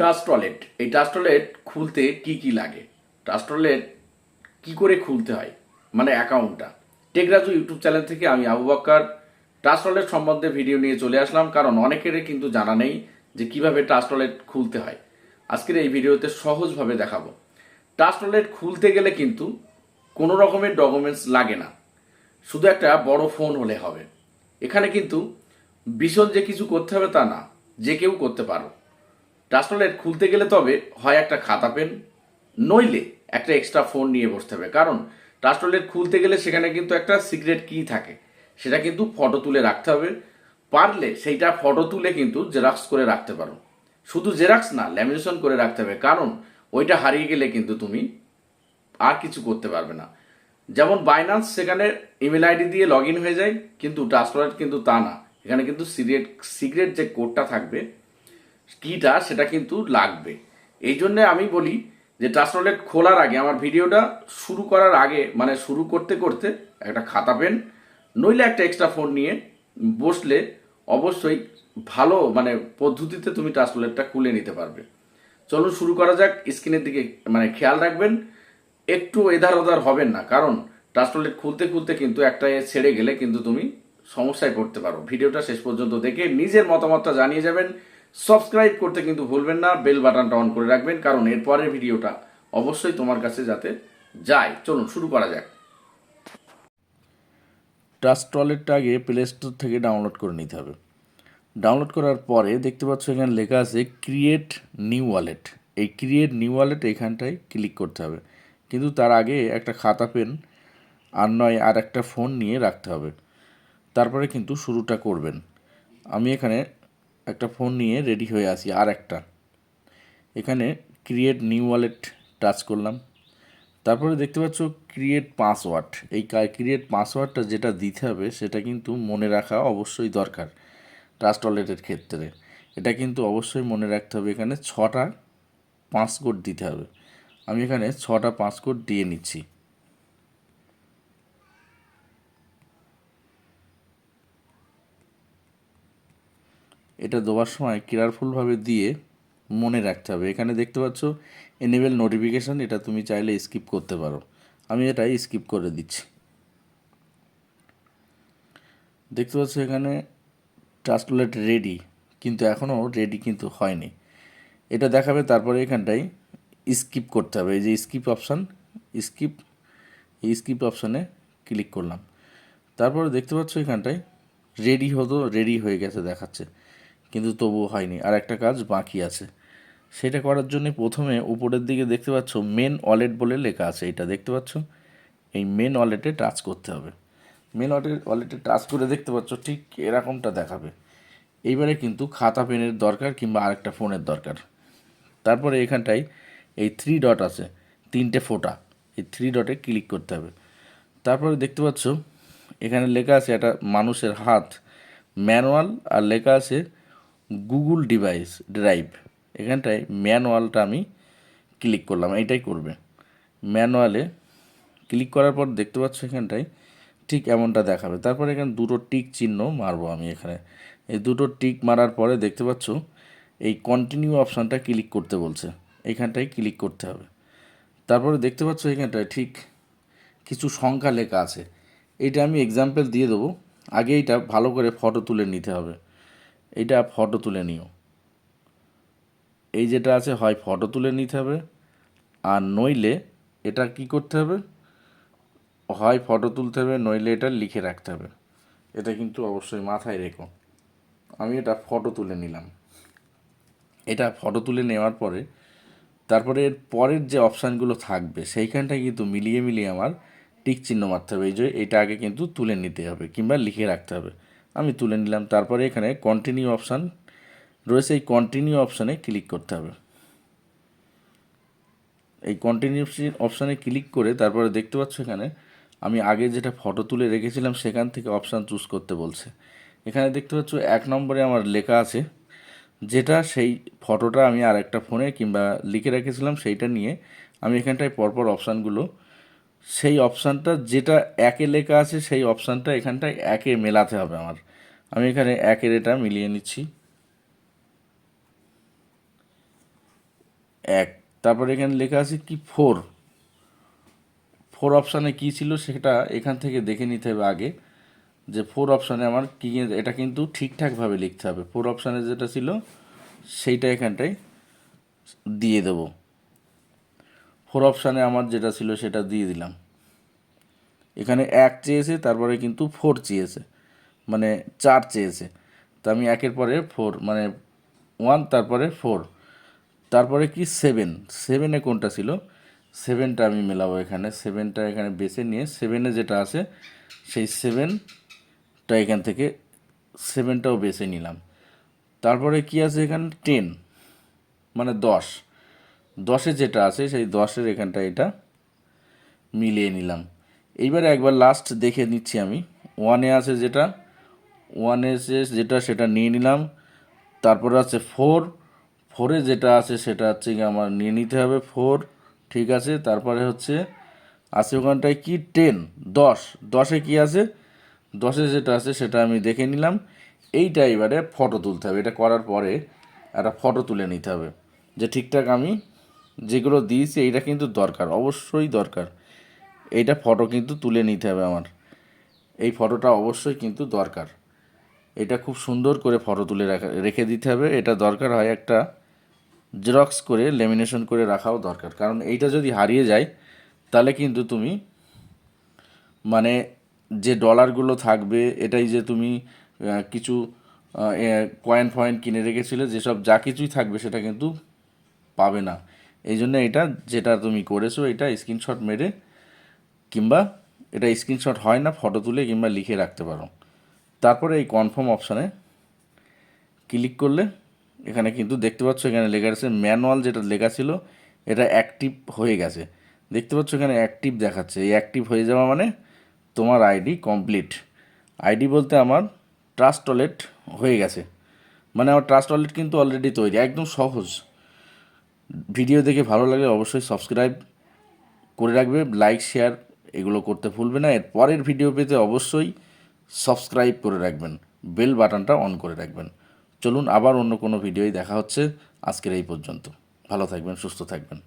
Trust toilet এই trust toilet খুলতে কি কি লাগে? ট্রাস্ট টয়লেট কি করে খুলতে হয়? মানে অ্যাকাউন্টটা টেকরাজু ইউটিউব চ্যানেল থেকে আমি আবু বক্কর। ট্রাস্ট টয়লেট সম্বন্ধে ভিডিও নিয়ে চলে আসলাম, কারণ অনেকেরই কিন্তু জানা নেই যে কীভাবে ট্রাস্ট খুলতে হয়। আজকের এই ভিডিওতে সহজভাবে দেখাবো। ট্রাস্ট খুলতে গেলে কিন্তু কোনো রকমের ডকুমেন্টস লাগে না। শুধু একটা বড় ফোন হলে হবে। এখানে কিন্তু বিশদ যে কিছু করতে হবে তা না, যে কেউ করতে পারো। ট্রাস্টলেট খুলতে গেলে তবে হয় একটা খাতা পেন, নইলে একটা এক্সট্রা ফোন নিয়ে বসতে হবে। কারণ ট্রাস্টলেট খুলতে গেলে সেখানে কিন্তু একটা সিক্রেট কি থাকে। সেটা কিন্তু ফটো তুলে রাখতে হবে। পারলে সেইটা ফটো তুলে কিন্তু জেরক্স করে রাখতে পারো। শুধু জেরক্স না ল্যামিনেশন করে রাখতে হবে। কারণ ওইটা হারিয়ে গেলে কিন্তু তুমি আর কিছু করতে পারবে না। যেমন বাইনান্স সেখানে ইমেল আইডি দিয়ে লগ হয়ে যায়, কিন্তু ট্রাস্টলেট কিন্তু তা না। এখানে কিন্তু সিক্রেট সিক্রেট যে কোডটা থাকবে কিটা সেটা কিন্তু লাগবে। এই জন্যে আমি বলি যে ট্রাস্টলেট খোলার আগে, আমার ভিডিওটা শুরু করার আগে মানে শুরু করতে করতে একটা খাতা পেন, নইলে একটা এক্সট্রা ফোন নিয়ে বসলে অবশ্যই ভালো মানে পদ্ধতিতে তুমি ট্রাস্টলেটটা খুলে নিতে পারবে। চলুন শুরু করা যাক, স্ক্রিনের দিকে মানে খেয়াল রাখবেন, একটু এধার ওধার হবেন না, কারণ ট্রাস্টলেট খুলতে খুলতে কিন্তু একটা ছেড়ে গেলে কিন্তু তুমি সমস্যায় পড়তে পারো। ভিডিওটা শেষ পর্যন্ত দেখে নিজের মতামতটা জানিয়ে যাবেন সাবস্ক্রাইব করতে কিন্তু ভুলবেন না, বেল বাটনটা অন করে রাখবেন, কারণ এরপরের ভিডিওটা অবশ্যই তোমার কাছে যাতে যায়। চলুন, শুরু করা যাক। ট্রাস্ট টয়লেটটা আগে প্লে স্টোর থেকে ডাউনলোড করে নিতে হবে। ডাউনলোড করার পরে দেখতে পাচ্ছ এখানে লেখা আছে ক্রিয়েট নিউ ওয়ালেট এই ক্রিয়েট নিউ ওয়ালেট এখানটায় ক্লিক করতে হবে। কিন্তু তার আগে একটা খাতা পেন আর নয়, আর একটা ফোন নিয়ে রাখতে হবে। তারপরে কিন্তু শুরুটা করবেন। আমি এখানে একটা ফোন নিয়ে রেডি হয়ে আসি আর একটা। এখানে ক্রিয়েট নিউ ওয়ালেট টাচ করলাম। তারপরে দেখতে পাচ্ছ ক্রিয়েট পাসওয়ার্ড এই ক্রিয়েট পাসওয়ার্ডটা যেটা দিতে হবে, সেটা কিন্তু মনে রাখা অবশ্যই দরকার ট্রাস্ট ওয়ালেটের ক্ষেত্রে। এটা কিন্তু অবশ্যই মনে রাখতে হবে, এখানে ছটা পাঁচ কোড দিতে হবে। আমি এখানে ছটা পাঁচ কোড দিয়ে নিচ্ছি। এটা দেওয়ার সময় কেয়ারফুলভাবে দিয়ে মনে রাখতে হবে। এখানে দেখতে পাচ্ছ এনেবেল নোটিফিকেশান এটা তুমি চাইলে স্কিপ করতে পারো। আমি এটা স্কিপ করে দিচ্ছি। দেখতে পাচ্ছ এখানে ট্রান্সলেট রেডি কিন্তু এখনও রেডি কিন্তু হয়নি। এটা দেখাবে, তারপরে এখানটায় স্কিপ করতে হবে। এই যে স্কিপ অপশান স্কিপ এই স্কিপ অপশানে ক্লিক করলাম। তারপরে দেখতে পাচ্ছ এখানটায় রেডি হতো রেডি হয়ে গেছে, দেখাচ্ছে। কিন্তু তবুও হয়নি। আর একটা কাজ বাকি আছে। সেটা করার জন্য প্রথমে উপরের দিকে দেখতে পাচ্ছ মেন ওয়ালেট বলে লেখা আছে। এটা দেখতে পাচ্ছ? এই মেন ওয়ালেটে টাচ করতে হবে। মেন ওয়ালেট ওয়ালেটে টাচ করে দেখতে পাচ্ছ ঠিক এরকমটা দেখাবে। এইবারে কিন্তু খাতা পেনের দরকার কিংবা আরেকটা ফোনের দরকার। তারপরে এখানটায় এই থ্রি ডট আছে, তিনটে ফোটা। এই থ্রি ডটে ক্লিক করতে হবে। তারপরে দেখতে পাচ্ছ, এখানে লেখা আছে একটা মানুষের হাত। ম্যানুয়াল আর লেখা আছে গুগল ডিভাইস ড্রাইভ এখানটায় ম্যানুয়ালটা আমি ক্লিক করলাম, এইটাই করবে। ম্যানুয়ালে ক্লিক করার পর দেখতে পাচ্ছ এখানটায় ঠিক এমনটা দেখাবে। তারপরে এখানে দুটো টিক চিহ্ন মারবো আমি এখানে। এই দুটো টিক মারার পরে দেখতে পাচ্ছ এই কন্টিনিউ অপশানটা ক্লিক করতে বলছে। এইখানটায় ক্লিক করতে হবে। তারপরে দেখতে পাচ্ছ এখানটায় ঠিক কিছু সংখ্যা লেখা আছে। এইটা আমি এক্সাম্পল দিয়ে দেবো। আগে এইটা ভালো করে ফটো তুলে নিতে হবে। এইটা ফটো তুলে নিও। এই যেটা আছে, হয় ফটো তুলে নিতে হবে, আর নইলে এটা কি করতে হবে? হয় ফটো তুলতে হবে, নইলে এটা লিখে রাখতে হবে। এটা কিন্তু অবশ্যই মাথায় রেখো। আমি এটা ফটো তুলে নিলাম। এটা ফটো তুলে নেওয়ার পরে, তারপরে এর পরের যে অপশানগুলো থাকবে সেইখানটায় কিন্তু মিলিয়ে মিলিয়ে আমার টিক চিহ্ন মারতে হবে। এই যে, এটা আগে কিন্তু তুলে নিতে হবে কিংবা লিখে রাখতে হবে। আমি তুলে নিলাম। তারপরে এখানে কন্টিনিউ অপশান রয়েছে। এই কন্টিনিউ অপশানে ক্লিক করতে হবে। এই কন্টিনিউ অপশানে ক্লিক করে তারপরে দেখতে পাচ্ছ এখানে আমি আগে যেটা ফটো তুলে রেখেছিলাম সেখান থেকে অপশান চুজ করতে বলছে। এখানে দেখতে পাচ্ছ এক নম্বরে আমার লেখা আছে, যেটা সেই ফটোটা আমি আর একটা ফোনে কিংবা লিখে রেখেছিলাম সেইটা নিয়ে আমি এখানটায় পরপর অপশানগুলো সেই অপশানটা যেটা একে লেখা আছে, সেই অপশানটা এখানটায় একে মেলাতে হবে আমার। আমি এখানে একের এটা মিলিয়ে নিচ্ছি। এক। তারপরে এখানে লেখা আছে কি ফোর? ফোর অপশানে কী ছিল সেটা এখান থেকে দেখে নিতে হবে আগে যে ফোর অপশানে আমার কী এটা কিন্তু ঠিকঠাকভাবে লিখতে হবে। ফোর অপশানে যেটা ছিল, সেইটা এখানটায় দিয়ে দেবো। ফোর অপশানে আমার যেটা ছিল সেটা দিয়ে দিলাম। এখানে এক চেয়েছে, তারপরে কিন্তু ফোর চেয়েছে। মানে চার চেয়েছে। তো আমি একের পরে ফোর মানে ওয়ান তারপরে ফোর তারপরে কি সেভেন সেভেনে কোনটা ছিল? সেভেনটা আমি মেলাবো এখানে। সেভেনটা এখানে বেছে নিয়ে সেভেনে যেটা আছে, সেই সেভেনটা এখান থেকে সেভেনটাও বেছে নিলাম। তারপরে কি আছে এখানে? টেন মানে দশ। দশে যেটা আছে, সেই দশের এখানটা এটা মিলিয়ে নিলাম। এইবারে একবার লাস্ট দেখে নিচ্ছি আমি। ওয়ানে আছে যেটা ওয়ানে আছে যেটা সেটা নিয়ে নিলাম। তারপরে আছে ফোর ফোরে যেটা আছে সেটা হচ্ছে আমার নিয়ে নিতে হবে ফোর ঠিক আছে? তারপরে হচ্ছে, আছে ওখানটায় কি? টেন দশ। দশে কি আছে? দশে যেটা আছে সেটা আমি দেখে নিলাম। এইটা এবারে ফটো তুলতে হবে। এটা করার পরে একটা ফটো তুলে নিতে হবে। যে ঠিকঠাক আমি যেগুলো দিয়েছি, এইটা কিন্তু দরকার, অবশ্যই দরকার। এইটা ফটো কিন্তু তুলে নিতে হবে আমার। এই ফটোটা অবশ্যই কিন্তু দরকার। এটা খুব সুন্দর করে ফটো তুলে রাখা, রেখে দিতে হবে। এটা দরকার হয় একটা জেরক্স করে, লেমিনেশন করে রাখাও দরকার। কারণ এইটা যদি হারিয়ে যায়, তাহলে কিন্তু তুমি মানে যে ডলারগুলো থাকবে, এটাই যে তুমি কিছু কয়েন ফয়েন কিনে রেখেছিলে, যেসব যা কিছুই থাকবে, সেটা কিন্তু পাবে না। এই জন্য এটা যেটা তুমি করেছ, এটা স্ক্রিনশট মেরে কিংবা এটা স্ক্রিনশট হয় না ফটো তুলে কিংবা লিখে রাখতে পারো। তারপরে এই কনফার্ম অপশানে ক্লিক করলে এখানে কিন্তু দেখতে পাচ্ছ এখানে লেখা আছে ম্যানুয়াল যেটা লেখা ছিল, এটা অ্যাক্টিভ হয়ে গেছে। দেখতে পাচ্ছ এখানে অ্যাক্টিভ দেখাচ্ছে। এই অ্যাক্টিভ হয়ে যাওয়া মানে তোমার আইডি কমপ্লিট আইডি বলতে আমার ট্রাস্ট ওয়ালেট হয়ে গেছে। মানে আমার ট্রাস্ট ওয়ালেট কিন্তু অলরেডি তৈরি, একদম সহজ। ভিডিও দেখে ভালো লাগলে অবশ্যই সাবস্ক্রাইব করে রাখবে লাইক শেয়ার এগুলো করতে ভুলবে না। এর পরের ভিডিও পেতে অবশ্যই সাবস্ক্রাইব করে রাখবেন বেল বাটনটা অন করে রাখবেন। চলুন আবার অন্য কোনো ভিডিওই দেখা হচ্ছে। আজকের এই পর্যন্ত। ভালো থাকবেন, সুস্থ থাকবেন।